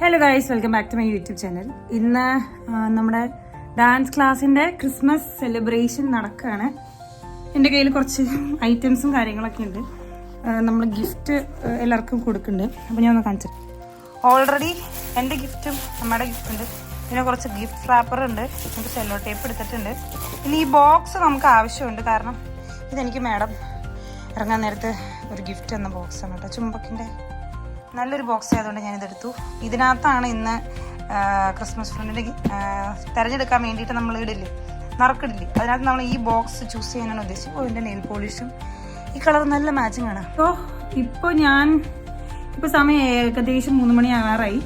Hello guys welcome back to my YouTube channel ഇന്ന് നമ്മുടെ dance ക്ലാസ്സിന്റെ ക്രിസ്മസ് സെലിബ്രേഷൻ നടക്കുകയാണ് എന്റെ കയ്യിൽ കുറച്ച് ഐറ്റംസും കാര്യങ്ങളൊക്കെ ഉണ്ട്. നമ്മൾ ഗിഫ്റ്റ് എല്ലാവർക്കും കൊടുക്കുന്നുണ്ട്. അപ്പോൾ ഞാൻ ഒന്ന് കാണിച്ചു ഓൾറെഡി എന്റെ ഗിഫ്റ്റും നമ്മുടെ ഗിഫ്റ്റ് ഉണ്ട്. പിന്നെ കുറച്ച് ഗിഫ്റ്റ് റാപ്പർ ഉണ്ട്. നമുക്ക് സെല്ലോ ടേപ്പ് എടുത്തിട്ടുണ്ട്. പിന്നെ ഈ ബോക്സ് നമുക്ക് ആവശ്യമുണ്ട്. കാരണം ഇതെനിക്ക് മാഡം ഇറങ്ങാൻ നേരത്ത് ഒരു ഗിഫ്റ്റ് എന്ന ബോക്സ് ആണ് കേട്ടോ. ചുമ്പക്കിന്റെ നല്ലൊരു ബോക്സ് ആയതുകൊണ്ട് ഞാനിതെടുത്തു. ഇതിനകത്താണ് ഇന്ന് ക്രിസ്മസ് ഫ്രണ്ടിന്റെ തിരഞ്ഞെടുക്കാൻ വേണ്ടിയിട്ട് നമ്മൾ ഇടില്ലേ? നറുക്കിടില്ലേ? അതിനകത്ത് നമ്മൾ ഈ ബോക്സ് ചൂസ് ചെയ്യാനാണ് ഉദ്ദേശിച്ചത്. ഓ എന്റെ നെയിൽ പോളിഷും ഈ കളർ നല്ല മാച്ചിങ് ആണ്. അപ്പോൾ ഇപ്പോൾ ഞാൻ ഇപ്പോൾ സമയം ഏകദേശം മൂന്ന് മണി ആറായി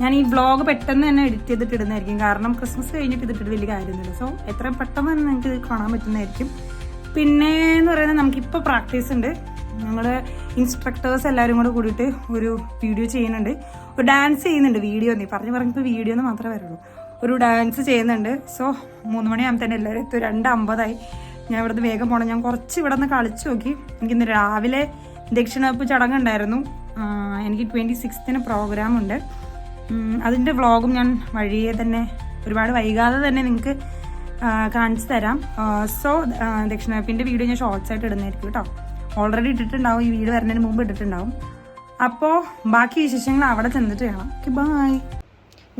ഞാൻ ഈ വ്ളോഗ് പെട്ടെന്ന് തന്നെ എഡിറ്റ് ചെയ്തിട്ട് ഇടുന്നതായിരിക്കും. കാരണം ക്രിസ്മസ് കഴിഞ്ഞിട്ട് ഇതിട്ടിട്ട് വലിയ കാര്യമൊന്നുമില്ല. സോ എത്രയും പെട്ടെന്ന് തന്നെ നിങ്ങൾക്ക് കാണാൻ പറ്റുന്നതായിരിക്കും. പിന്നെ എന്ന് പറയുന്നത് നമുക്കിപ്പോൾ പ്രാക്ടീസ് ഉണ്ട്. ഞങ്ങൾ ഇൻസ്ട്രക്ടേഴ്സ് എല്ലാവരും കൂടെ കൂടിയിട്ട് ഒരു വീഡിയോ ചെയ്യുന്നുണ്ട്. ഒരു ഡാൻസ് ചെയ്യുന്നുണ്ട് വീഡിയോ നീ പറഞ്ഞു പറഞ്ഞപ്പോൾ വീഡിയോ എന്ന് മാത്രമേ വരുള്ളൂ. ഒരു ഡാൻസ് ചെയ്യുന്നുണ്ട്. സോ മൂന്ന് മണിയാകുമ്പോൾ തന്നെ എല്ലാവരും എത്തും. രണ്ട് അമ്പതായി. ഞാൻ ഇവിടുന്ന് വേഗം പോകണം ഞാൻ കുറച്ച് ഇവിടെ നിന്ന് കളിച്ച് നോക്കി. എനിക്കിന്ന് രാവിലെ ദക്ഷിണവെപ്പ് ചടങ്ങുണ്ടായിരുന്നു. എനിക്ക് ട്വന്റി സിക്സ്ത്തിന് പ്രോഗ്രാം ഉണ്ട് അതിന്റെ വ്ളോഗും ഞാൻ വഴിയെ തന്നെ ഒരുപാട് വൈകാതെ തന്നെ നിങ്ങൾക്ക് കാണിച്ചു തരാം. സോ ദക്ഷിണപ്പിന്റെ വീഡിയോ ഞാൻ ഷോർട്സ് ആയിട്ട് ഇടുന്നതായിരിക്കും കേട്ടോ. ഓൾറെഡി ഇട്ടിട്ടുണ്ടാവും. ഈ വീട് വരുന്നതിന് മുമ്പ് ഇട്ടിട്ടുണ്ടാവും. അപ്പോൾ ബാക്കി വിശേഷങ്ങൾ അവിടെ ചെന്നിട്ട് കാണാം ഓക്കെ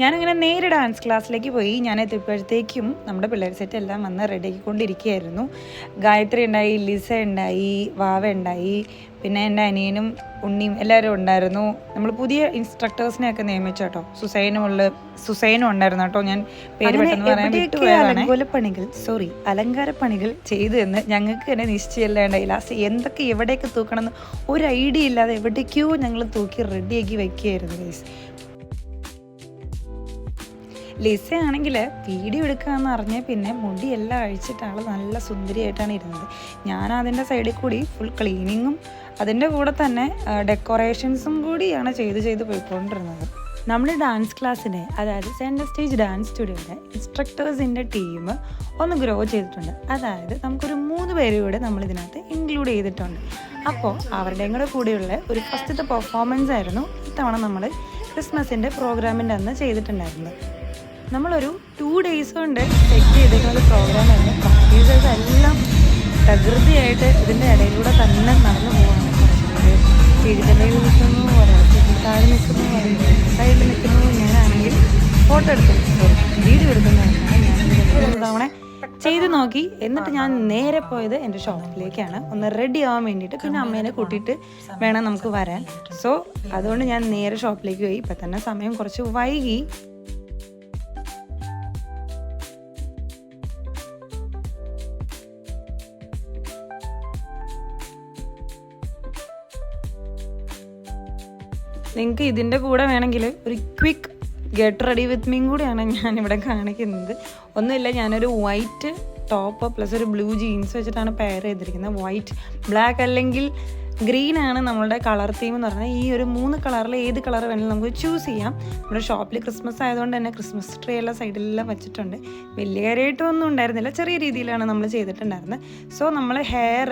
ഞാനിങ്ങനെ നേരെ ഡാൻസ് ക്ലാസ്സിലേക്ക് പോയി. ഞാൻ എത്തിയപ്പോഴത്തേക്കും നമ്മുടെ പിള്ളേർ സെറ്റ് എല്ലാം വന്ന് റെഡിയാക്കിക്കൊണ്ടിരിക്കുകയായിരുന്നു ഗായത്രി ഉണ്ടായി ലിസ ഉണ്ടായി വാവ ഉണ്ടായി പിന്നെ എന്റെ അനിയനും ഉണ്ണിയും എല്ലാവരും ഉണ്ടായിരുന്നു. നമ്മൾ പുതിയ ഇൻസ്ട്രക്ടേഴ്സിനെയൊക്കെ നിയമിച്ചു കേട്ടോ. സുസൈനുമുള്ള സുസൈനും ഉണ്ടായിരുന്നു കേട്ടോ. ഞാൻ പേര് പെട്ടെന്ന് പറയാൻ അലങ്കാര പണികൾ സോറി ചെയ്തു എന്ന് ഞങ്ങൾക്ക് തന്നെ നിശ്ചയമില്ലാണ്ടായി. ലാസ്റ്റ് എന്തൊക്കെ എവിടെയൊക്കെ തൂക്കണം എന്ന് ഒരു ഐഡിയ ഇല്ലാതെ എവിടേക്കോ ഞങ്ങൾ തൂക്കി റെഡിയാക്കി വെക്കുകയായിരുന്നു ഗൈസ് ലിസ ആണെങ്കിൽ വീഡിയോ എടുക്കാമെന്ന് അറിഞ്ഞ പിന്നെ മുടിയെല്ലാം അഴിച്ചിട്ട് ആൾ നല്ല സുന്ദരിയായിട്ടാണ് ഇരുന്നത്. ഞാൻ അതിന്റെ സൈഡിൽ കൂടി ഫുൾ ക്ലീനിങ്ങും അതിന്റെ കൂടെ തന്നെ ഡെക്കറേഷൻസും കൂടിയാണ് ചെയ്ത് ചെയ്ത് പോയിക്കൊണ്ടിരുന്നത്. നമ്മൾ ഡാൻസ് ക്ലാസ്സിനെ അതായത് സെന്റർ സ്റ്റേജ് ഡാൻസ് സ്റ്റുഡിയോയുടെ ഇൻസ്ട്രക്ടേഴ്സിന്റെ ടീം ഒന്ന് ഗ്രോ ചെയ്തിട്ടുണ്ട്. അതായത് നമുക്കൊരു മൂന്ന് പേരുകൂടെ നമ്മൾ ഇതിനകത്ത് ഇൻക്ലൂഡ് ചെയ്തിട്ടുണ്ട്. അപ്പോൾ അവരുടെയും കൂടെ കൂടെയുള്ള ഒരു ഫസ്റ്റത്തെ പെർഫോമൻസ് ആയിരുന്നു ഇത്തവണ നമ്മൾ ക്രിസ്മസിന്റെ പ്രോഗ്രാമിന്റെ അന്ന് ചെയ്തിട്ടുണ്ടായിരുന്നത്. നമ്മളൊരു ടു ഡേയ്സ് കൊണ്ട് സെറ്റ് ചെയ്തിട്ടുള്ള ഒരു പ്രോഗ്രാമായിരുന്നു പ്രാക്ടീസേഴ്സ് എല്ലാം പ്രകൃതിയായിട്ട് ഇതിന്റെ ഇടയിലൂടെ തന്നെ നടന്നു പോവാണ്. പീഡിതയിൽ നിൽക്കുന്നു ഒരാൾ താഴെ നിൽക്കുന്നു സൈഡിൽ നിൽക്കുന്നു ഞാനാണെങ്കിൽ ഫോട്ടോ എടുത്തു വീഡിയോ എടുക്കുന്നതാണ് ഞാൻ. ചെയ്ത് നോക്കി. എന്നിട്ട് ഞാൻ നേരെ പോയത് എന്റെ ഷോപ്പിലേക്കാണ്. ഒന്ന് റെഡി ആവാൻ വേണ്ടിയിട്ട് പിന്നെ അമ്മേനെ കൂട്ടിയിട്ട് വേണം നമുക്ക് വരാൻ. സോ അതുകൊണ്ട് ഞാൻ നേരെ ഷോപ്പിലേക്ക് പോയി. ഇപ്പം തന്നെ സമയം കുറച്ച് വൈകി. നിങ്ങൾക്ക് ഇതിന്റെ കൂടെ വേണമെങ്കിൽ ഒരു quick get ready with me കൂടിയാണ് ഞാൻ ഇവിടെ കാണിക്കുന്നത്. ഒന്നുമില്ല ഞാനൊരു വൈറ്റ് ടോപ്പ് പ്ലസ് ഒരു ബ്ലൂ ജീൻസ് വെച്ചിട്ടാണ് പെയർ ചെയ്തിരിക്കുന്നത്. വൈറ്റ് ബ്ലാക്ക് അല്ലെങ്കിൽ ഗ്രീൻ ആണ് നമ്മളുടെ കളർ തീം എന്ന് പറഞ്ഞാൽ ഈ ഒരു മൂന്ന് കളറിൽ ഏത് കളർ വേണമെങ്കിലും നമുക്ക് ചൂസ് ചെയ്യാം. നമ്മുടെ ഷോപ്പിൽ ക്രിസ്മസ് ആയതുകൊണ്ട് തന്നെ ക്രിസ്മസ് ട്രീ എല്ലാം സൈഡിലെല്ലാം വെച്ചിട്ടുണ്ട്. വലിയ കാര്യമായിട്ടൊന്നും ഉണ്ടായിരുന്നില്ല. ചെറിയ രീതിയിലാണ് നമ്മൾ ചെയ്തിട്ടുണ്ടായിരുന്നത്. സോ നമ്മൾ ഹെയർ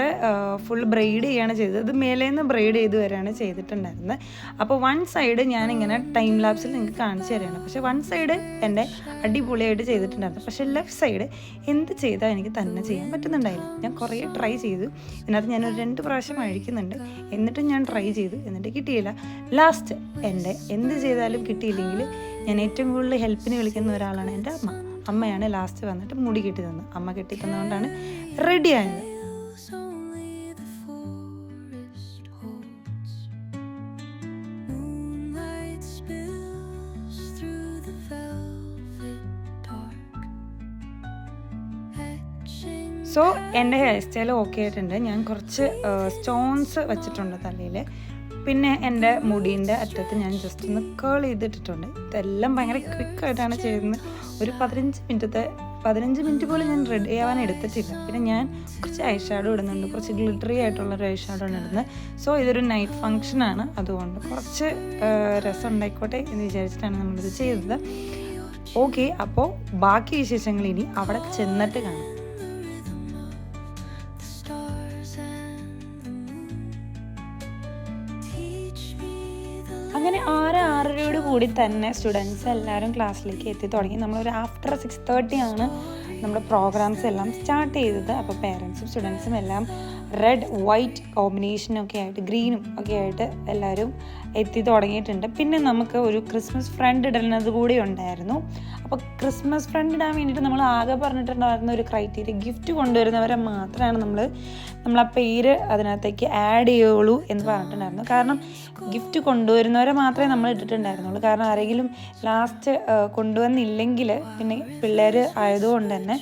ഫുൾ ബ്രെയ്ഡ് ചെയ്യാണ് ചെയ്തത്. ഇത് മേലേന്ന് ബ്രെയ്ഡ് ചെയ്ത് വരെയാണ് ചെയ്തിട്ടുണ്ടായിരുന്നത്. അപ്പോൾ വൺ സൈഡ് ഞാനിങ്ങനെ ടൈം ലാപ്സിൽ നിങ്ങൾക്ക് കാണിച്ചു തരികയാണ് പക്ഷേ വൺ സൈഡ് എന്റെ അടിപൊളിയായിട്ട് ചെയ്തിട്ടുണ്ടായിരുന്നു. പക്ഷേ ലെഫ്റ്റ് സൈഡ് എന്ത് ചെയ്താൽ എനിക്ക് തന്നെ ചെയ്യാൻ പറ്റുന്നുണ്ടായില്ല. ഞാൻ കുറേ ട്രൈ ചെയ്തു. ഇതിനകത്ത് ഞാനൊരു രണ്ട് പ്രാവശ്യം അഴിക്കുന്നുണ്ട്. എന്നിട്ടും ഞാൻ ട്രൈ ചെയ്തു. എന്നിട്ട് കിട്ടിയില്ല. ലാസ്റ്റ് എന്റെ എന്ത് ചെയ്താലും കിട്ടിയില്ലെങ്കിൽ ഞാൻ ഏറ്റവും കൂടുതൽ ഹെൽപ്പിന് വിളിക്കുന്ന ഒരാളാണ് എന്റെ അമ്മ. അമ്മയാണ് ലാസ്റ്റ് വന്നിട്ട് മുടി കെട്ടി തന്നത്. അമ്മ കെട്ടി തന്നതുകൊണ്ടാണ് റെഡി ആയത്. എന്റെ ഹെയർ സ്റ്റൈൽ ഓക്കെ ആയിട്ടുണ്ട്. ഞാൻ കുറച്ച് സ്റ്റോൺസ് വെച്ചിട്ടുണ്ട് തലയിൽ പിന്നെ എന്റെ മുടീന്റെ അറ്റത്ത് ഞാൻ ജസ്റ്റ് ഒന്ന് കേൾ ചെയ്തിട്ടിട്ടുണ്ട്. ഇതെല്ലാം ഭയങ്കര ക്വിക്കായിട്ടാണ് ചെയ്യുന്നത്. ഒരു പതിനഞ്ച് മിനിറ്റത്തെ പതിനഞ്ച് മിനിറ്റ് പോലും ഞാൻ റെഡി ആവാൻ എടുത്തിട്ടില്ല. പിന്നെ ഞാൻ കുറച്ച് ഐ ഷാഡോ ഇടുന്നുണ്ട്. കുറച്ച് ഗ്ലിറ്ററി ആയിട്ടുള്ള ഒരു ഐ ഷാഡോ ആണ് ഇടുന്നത്. സോ ഇതൊരു നൈറ്റ് ഫങ്ഷനാണ് അതുകൊണ്ട് കുറച്ച് രസം ഉണ്ടായിക്കോട്ടെ എന്ന് വിചാരിച്ചിട്ടാണ് നമ്മളിത് ചെയ്തത്. ഓക്കെ അപ്പോൾ ബാക്കി വിശേഷങ്ങൾ ഇനി അവിടെ ചെന്നിട്ട് കാണാം. കൂടി തന്നെ സ്റ്റുഡൻസ് എല്ലാവരും ക്ലാസ്സിലേക്ക് എത്തി തുടങ്ങി. നമ്മളൊരു ആഫ്റ്റർ സിക്സ് തേർട്ടി ആണ് നമ്മുടെ പ്രോഗ്രാംസ് എല്ലാം സ്റ്റാർട്ട് ചെയ്തത്. അപ്പോൾ പേരൻസും സ്റ്റുഡൻസും എല്ലാം റെഡ് വൈറ്റ് കോമ്പിനേഷനൊക്കെ ആയിട്ട് ഗ്രീനും ഒക്കെ ആയിട്ട് എല്ലാവരും എത്തി തുടങ്ങിയിട്ടുണ്ട്. പിന്നെ നമുക്ക് ഒരു ക്രിസ്മസ് ഫ്രണ്ട് ഇടുന്നത് കൂടി ഉണ്ടായിരുന്നു. അപ്പോൾ ക്രിസ്മസ് ഫ്രണ്ട് ഇടാൻ വേണ്ടിയിട്ട് നമ്മൾ ആകെ പറഞ്ഞിട്ടുണ്ടായിരുന്ന ഒരു ക്രൈറ്റീരിയ ഗിഫ്റ്റ് കൊണ്ടുവരുന്നവരെ മാത്രമാണ് നമ്മൾ നമ്മൾ ആ പേര് അതിനകത്തേക്ക് ആഡ് ചെയ്യുള്ളൂ എന്ന് പറഞ്ഞിട്ടുണ്ടായിരുന്നു. കാരണം ഗിഫ്റ്റ് കൊണ്ടുവരുന്നവരെ മാത്രമേ നമ്മൾ ഇട്ടിട്ടുണ്ടായിരുന്നുള്ളൂ. കാരണം ആരെങ്കിലും ലാസ്റ്റ് കൊണ്ടുവന്നില്ലെങ്കിൽ പിന്നെ പിള്ളേർ ആയതുകൊണ്ട് തന്നെ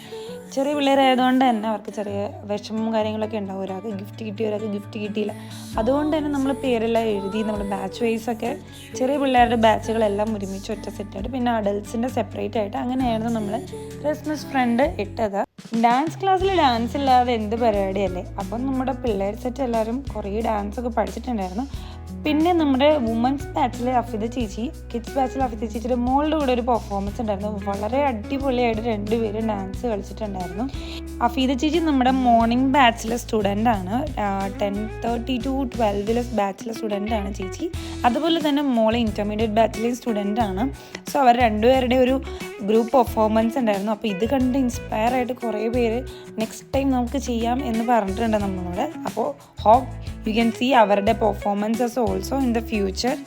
ചെറിയ പിള്ളേരായതുകൊണ്ട് തന്നെ അവർക്ക് ചെറിയ വിഷമവും കാര്യങ്ങളൊക്കെ ഉണ്ടാവും. ഒരാൾക്ക് ഗിഫ്റ്റ് കിട്ടി ഒരാൾക്ക് ഗിഫ്റ്റ് കിട്ടിയില്ല. അതുകൊണ്ട് തന്നെ നമ്മൾ പേരെല്ലാം എഴുതി നമ്മൾ ബാച്ച് വൈസ് ഒക്കെ ചെറിയ പിള്ളേരുടെ ബാച്ചുകളെല്ലാം ഒരുമിച്ച് ഒറ്റ സെറ്റായിട്ട് പിന്നെ അഡൽട്സിന്റെ സെപ്പറേറ്റ് ആയിട്ട് അങ്ങനെയായിരുന്നു നമ്മൾ ക്രിസ്മസ് ഫ്രണ്ട് ഇട്ടത്. ഡാൻസ് ക്ലാസ്സിൽ ഡാൻസ് ഇല്ലാതെ എന്ത് പരിപാടിയല്ലേ? അപ്പം നമ്മുടെ പിള്ളേർ സെറ്റ് എല്ലാവരും കുറേ ഡാൻസൊക്കെ പഠിച്ചിട്ടുണ്ടായിരുന്നു. പിന്നെ നമ്മുടെ വുമൻസ് ബാച്ചിലെ അഫിത ചേച്ചി കിഡ്സ് ബാച്ചിലെ അഫിത ചേച്ചിയുടെ മോളുടെ കൂടെ ഒരു പെർഫോമൻസ് ഉണ്ടായിരുന്നു. വളരെ അടിപൊളിയായിട്ട് രണ്ടുപേരും ഡാൻസ് കളിച്ചിട്ടുണ്ടായിരുന്നു. അഫീദ ചേച്ചി നമ്മുടെ മോർണിംഗ് ബാച്ചിലെ സ്റ്റുഡന്റ് ആണ്. ടെൻ തേർട്ടി ടു ട്വൽവിലെ ബാച്ചിലെ സ്റ്റുഡന്റ് ആണ് ചേച്ചി. അതുപോലെ തന്നെ മോളെ ഇന്റർമീഡിയറ്റ് ബാച്ചിലെ സ്റ്റുഡന്റ് ആണ്. സോ അവർ രണ്ടുപേരുടെ ഒരു ഗ്രൂപ്പ് പെർഫോമൻസ് ഉണ്ടായിരുന്നു. അപ്പോൾ ഇത് കണ്ട് ഇൻസ്പയർ ആയിട്ട് കുറേ പേര് നെക്സ്റ്റ് ടൈം നമുക്ക് ചെയ്യാം എന്ന് പറഞ്ഞിട്ടുണ്ട് നമ്മളോട്. അപ്പോൾ hope you can see our performances also in the future.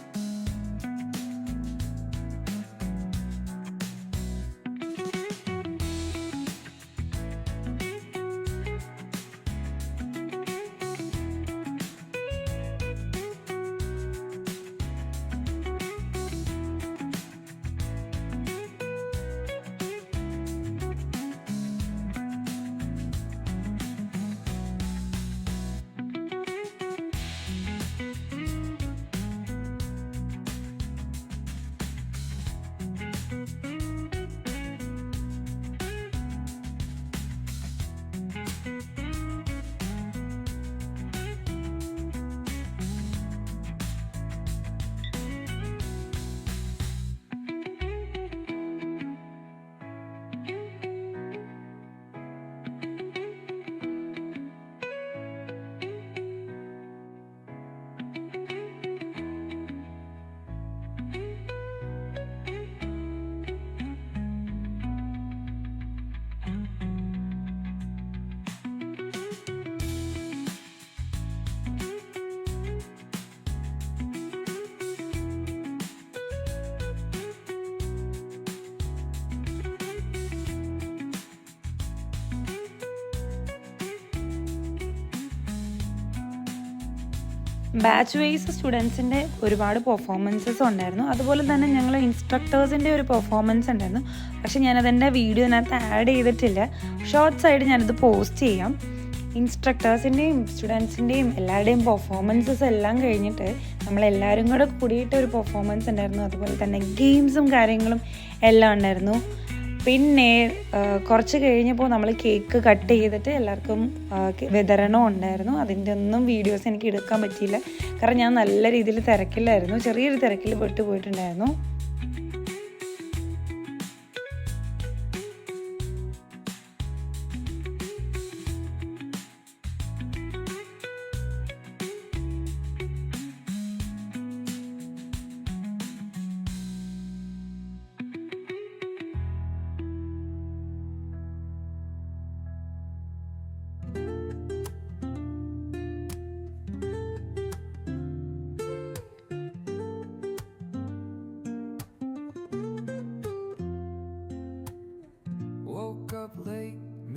Batch wise സ്റ്റുഡൻസിന്റെ ഒരുപാട് പെർഫോമൻസസ് ഉണ്ടായിരുന്നു. അതുപോലെ തന്നെ ഞങ്ങൾ ഇൻസ്ട്രക്ടേഴ്സിന്റെ ഒരു പെർഫോമൻസ് ഉണ്ടായിരുന്നു. പക്ഷേ ഞാനതെന്റെ വീഡിയോനകത്ത് ആഡ് ചെയ്തിട്ടില്ല. ഷോർട്സ് ആയിട്ട് ഞാനത് പോസ്റ്റ് ചെയ്യാം. ഇൻസ്ട്രക്ടേഴ്സിന്റെയും സ്റ്റുഡൻസിന്റെയും എല്ലാവരുടെയും പെർഫോമൻസസ് എല്ലാം കഴിഞ്ഞിട്ട് നമ്മളെല്ലാവരും കൂടെ കൂടിയിട്ട് ഒരു പെർഫോമൻസ് ഉണ്ടായിരുന്നു. അതുപോലെ തന്നെ ഗെയിംസും കാര്യങ്ങളും എല്ലാം ഉണ്ടായിരുന്നു. പിന്നെ കുറച്ച് കഴിഞ്ഞപ്പോൾ നമ്മൾ കേക്ക് കട്ട് ചെയ്തിട്ട് എല്ലാവർക്കും വിതരണം ഉണ്ടായിരുന്നു. അതിന്റെ ഒന്നും വീഡിയോസ് എനിക്ക് എടുക്കാൻ പറ്റിയില്ല. കാരണം ഞാൻ നല്ല രീതിയിൽ തിരക്കില്ലായിരുന്നു ചെറിയൊരു തിരക്കിൽ പെട്ടു പോയിട്ടുണ്ടായിരുന്നു.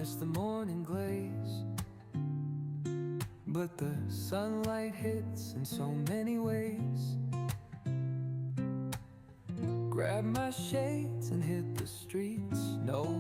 Missed the morning glaze. But the sunlight hits in so many ways. Grab my shades and hit the streets, no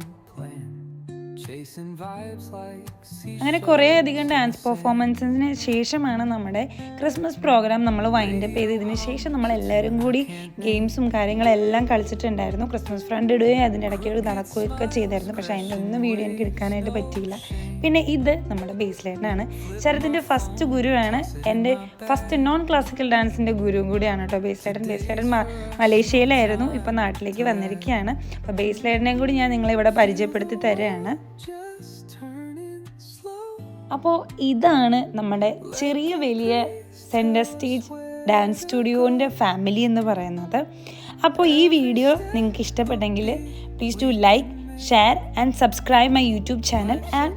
അങ്ങനെ കുറേ അധികം ഡാൻസ് പെർഫോമൻസിന് ശേഷമാണ് നമ്മുടെ ക്രിസ്മസ് പ്രോഗ്രാം നമ്മൾ വൈൻഡപ്പ് ചെയ്ത് ഇതിന് ശേഷം നമ്മൾ എല്ലാവരും കൂടി ഗെയിംസും കാര്യങ്ങളെല്ലാം കളിച്ചിട്ടുണ്ടായിരുന്നു. ക്രിസ്മസ് ഫ്രണ്ട് ഇടുകയും അതിന്റെ ഇടയ്ക്ക് ഒരു നടക്കുകയൊക്കെ ചെയ്തായിരുന്നു. പക്ഷേ അതിന്റെ ഒന്നും വീഡിയോ എനിക്ക് എടുക്കാനായിട്ട് പറ്റിയില്ല. പിന്നെ ഇത് നമ്മുടെ ബേസ് ലൈനാണ് ശരത്തിന്റെ ഫസ്റ്റ് ഗുരുവാണ് എന്റെ ഫസ്റ്റ് നോൺ ക്ലാസിക്കൽ ഡാൻസിന്റെ ഗുരുവും കൂടിയാണ് കേട്ടോ ബേസ് ലൈഡൻ ബേസ് ലൈഡൻ മലേഷ്യയിലായിരുന്നു ഇപ്പം നാട്ടിലേക്ക് വന്നിരിക്കുകയാണ് അപ്പോൾ ബേസ് ലൈഡിനെയും കൂടി ഞാൻ നിങ്ങളെ ഇവിടെ പരിചയപ്പെടുത്തി തരികയാണ്. അപ്പോൾ ഇതാണ് നമ്മുടെ ചെറിയ വലിയ സെന്റർ സ്റ്റേജ് ഡാൻസ് സ്റ്റുഡിയോന്റെ ഫാമിലി എന്ന് പറയുന്നത്. അപ്പോൾ ഈ വീഡിയോ നിങ്ങൾക്ക് ഇഷ്ടപ്പെട്ടെങ്കിൽ please do like share and subscribe my YouTube channel and